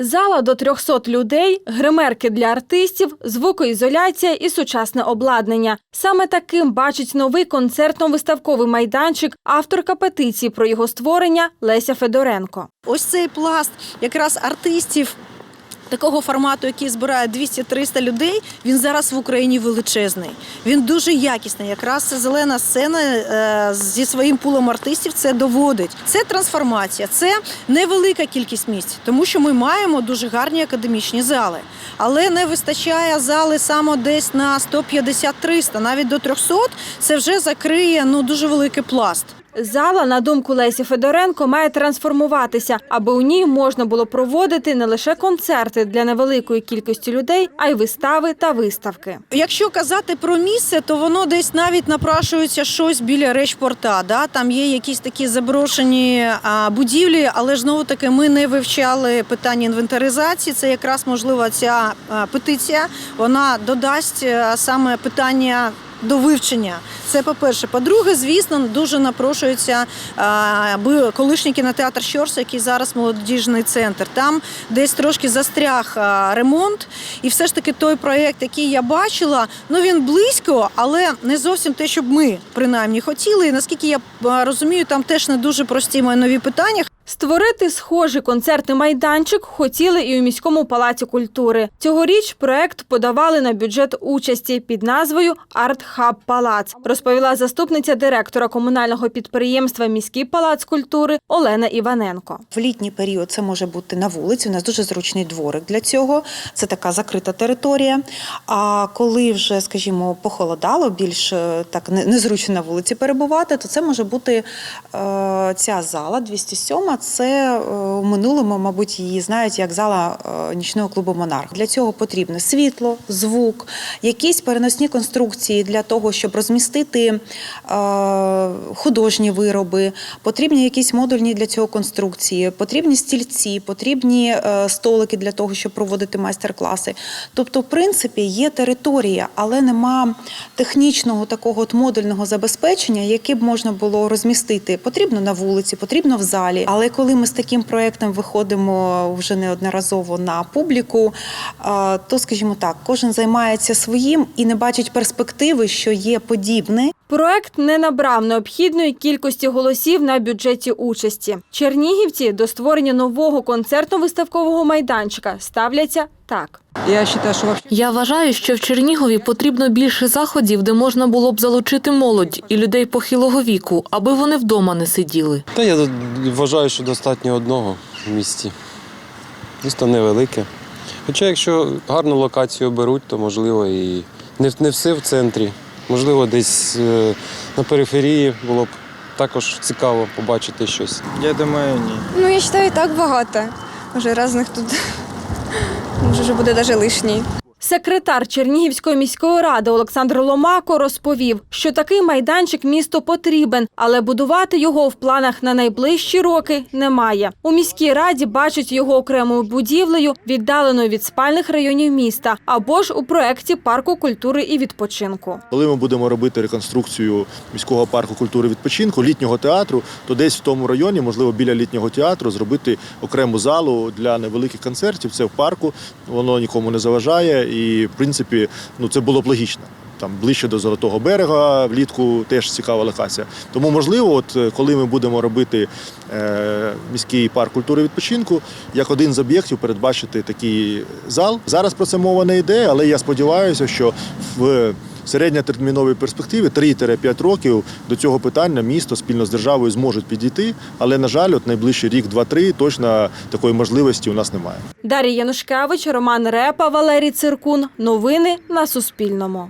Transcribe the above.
Зала до 300 людей, гримерки для артистів, звукоізоляція і сучасне обладнання. Саме таким бачить новий концертно-виставковий майданчик авторка петиції про його створення Леся Федоренко. Ось цей пласт якраз артистів. Такого формату, який збирає 200-300 людей, він зараз в Україні величезний. Він дуже якісний. Якраз зелена сцена е, зі своїм пулом артистів це доводить. Це трансформація, це невелика кількість місць, тому що ми маємо дуже гарні академічні зали. Але не вистачає зали саме десь на 150-300, навіть до 300 це вже закриє ну дуже великий пласт. Зала, на думку Лесі Федоренко, має трансформуватися, аби у ній можна було проводити не лише концерти для невеликої кількості людей, а й вистави та виставки. Якщо казати про місце, то воно десь навіть напрашується щось біля речпорта. Да? Там є якісь такі заброшені будівлі, але ж знову таки ми не вивчали питання інвентаризації. Це якраз можливо ця петиція. Вона додасть саме питання. До вивчення це по-перше. По-друге, звісно, дуже напрошується колишній кінотеатр Щорса, який зараз молодіжний центр. Там десь трошки застряг ремонт, і все ж таки той проєкт, який я бачила, ну він близько, але не зовсім те, щоб ми принаймні хотіли. І наскільки я розумію, там теж не дуже прості майнові питання. Створити схожий концертний майданчик хотіли і у міському палаці культури. Цьогоріч проект подавали на бюджет участі під назвою Арт Хаб Палац, розповіла заступниця директора комунального підприємства Міський палац культури Олена Іваненко. В літній період це може бути на вулиці. У нас дуже зручний дворик для цього. Це така закрита територія. А коли вже, скажімо, похолодало, більш е, так незручно на вулиці перебувати, то це може бути е, ця зала 207. Це е, у минулому, мабуть, її знають як зала е, нічного клубу Монарх. Для цього потрібно світло, звук, якісь переносні конструкції для того, щоб розмістити е, художні вироби, потрібні якісь модульні для цього конструкції, потрібні стільці, потрібні е, столики для того, щоб проводити майстер-класи. Тобто, в принципі, є територія, але нема технічного такого от модульного забезпечення, яке б можна було розмістити. Потрібно на вулиці, потрібно в залі. Але коли ми з таким проектом виходимо вже неодноразово на публіку, то скажімо так, кожен займається своїм і не бачить перспективи, що є подібне, Проект не набрав необхідної кількості голосів на бюджеті участі. Чернігівці до створення нового концертно-виставкового майданчика ставляться так. Я считаю, что вважаю, що в Чернігові потрібно більше заходів, де можна було б залучити молодь і людей похилого віку, аби вони вдома не сиділи. Та я вважаю, що достатньо одного в місті. Місто невелике. Хоча, якщо гарну локацію беруть, то можливо і не все в центрі. Можливо, десь е, на периферії було б також цікаво побачити щось. Я думаю, ні. Ну, я вважаю, і так багато. Може, разних тут може вже буде навіть лишній. Секретар Чернігівської міської ради Олександр Ломако розповів, що такий майданчик місту потрібен, але будувати його в планах на найближчі роки немає. У міській раді бачать його окремою будівлею, віддаленою від спальних районів міста, або ж у проекті парку культури і відпочинку. Коли ми будемо робити реконструкцію міського парку культури відпочинку, літнього театру, то десь в тому районі, можливо, біля літнього театру, зробити окрему залу для невеликих концертів. Це в парку, воно нікому не заважає. І, в принципі, ну це було б логічно. Там ближче до Золотого берега влітку теж цікава локація. Тому, можливо, от е, коли ми будемо робити е, міський парк культури відпочинку, як один з об'єктів передбачити такий зал. Зараз про це мова не йде, але я сподіваюся, що в середньотерміновій перспективі 3-5 років до цього питання місто спільно з державою зможуть підійти. Але, на жаль, от найближчий рік, два-три, точно такої можливості у нас немає. Дар'я Янушкевич, Роман Репа, Валерій Циркун. Новини на Суспільному.